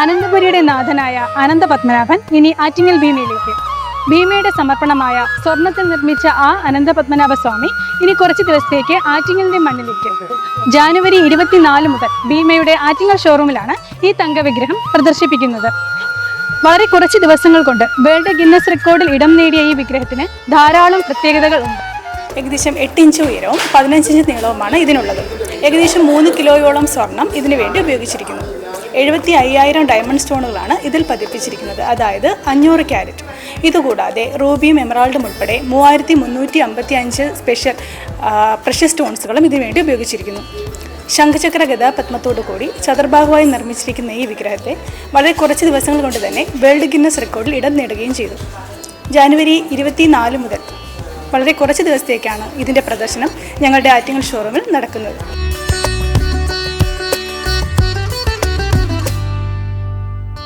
അനന്തപുരിയുടെ നാഥനായ അനന്തപത്മനാഭൻ ഇനി ആറ്റിങ്ങൽ ഭീമയിലേക്ക്. ഭീമയുടെ സമർപ്പണമായ സ്വർണത്തിൽ നിർമ്മിച്ച ആ അനന്തപത്മനാഭ സ്വാമി ഇനി കുറച്ച് ദിവസത്തേക്ക് ആറ്റിങ്ങലിന്റെ മണ്ണിലേക്ക്. ജാനുവരി ഇരുപത്തിനാല് മുതൽ ഭീമയുടെ ആറ്റിങ്ങൽ ഷോറൂമിലാണ് ഈ തങ്കവിഗ്രഹം പ്രദർശിപ്പിക്കുന്നത്. വളരെ കുറച്ച് ദിവസങ്ങൾ കൊണ്ട് വേൾഡ് ഗിന്നസ് റെക്കോർഡിൽ ഇടം നേടിയ ഈ വിഗ്രഹത്തിന് ധാരാളം പ്രത്യേകതകൾ ഉണ്ട്. ഏകദേശം എട്ട് ഇഞ്ച് ഉയരവും പതിനഞ്ച് ഇഞ്ച് നീളവുമാണ് ഇതിനുള്ളത്. ഏകദേശം മൂന്ന് കിലോയോളം സ്വർണം ഇതിനു വേണ്ടി ഉപയോഗിച്ചിരിക്കുന്നു. എഴുപത്തി അയ്യായിരം ഡയമണ്ട് സ്റ്റോണുകളാണ് ഇതിൽ പതിപ്പിച്ചിരിക്കുന്നത്. അതായത് അഞ്ഞൂറ് ക്യാരറ്റ് ഇതുകൂടാതെ റൂബിയും എമറാൾഡും ഉൾപ്പെടെ മൂവായിരത്തി മുന്നൂറ്റി അമ്പത്തി അഞ്ച് സ്പെഷ്യൽ പ്രഷ്യ സ്റ്റോൺസുകളും ഇതിനു വേണ്ടി ഉപയോഗിച്ചിരിക്കുന്നു. ശംഖചക്ര ഗതാപത്മത്തോടു കൂടി ചതുർബാഹുവായി നിർമ്മിച്ചിരിക്കുന്ന ഈ വിഗ്രഹത്തെ വളരെ കുറച്ച് ദിവസങ്ങൾ കൊണ്ട് തന്നെ വേൾഡ് ഗിന്നസ് റെക്കോർഡിൽ ഇടം നേടുകയും ചെയ്തു. ജാനുവരി ഇരുപത്തിനാല് മുതൽ വളരെ കുറച്ച് ദിവസത്തേക്കാണ് ഇതിന്റെ പ്രദർശനം ഞങ്ങളുടെ ആറ്റിങ്ങൽ ഷോറൂമിൽ നടക്കുന്നത്.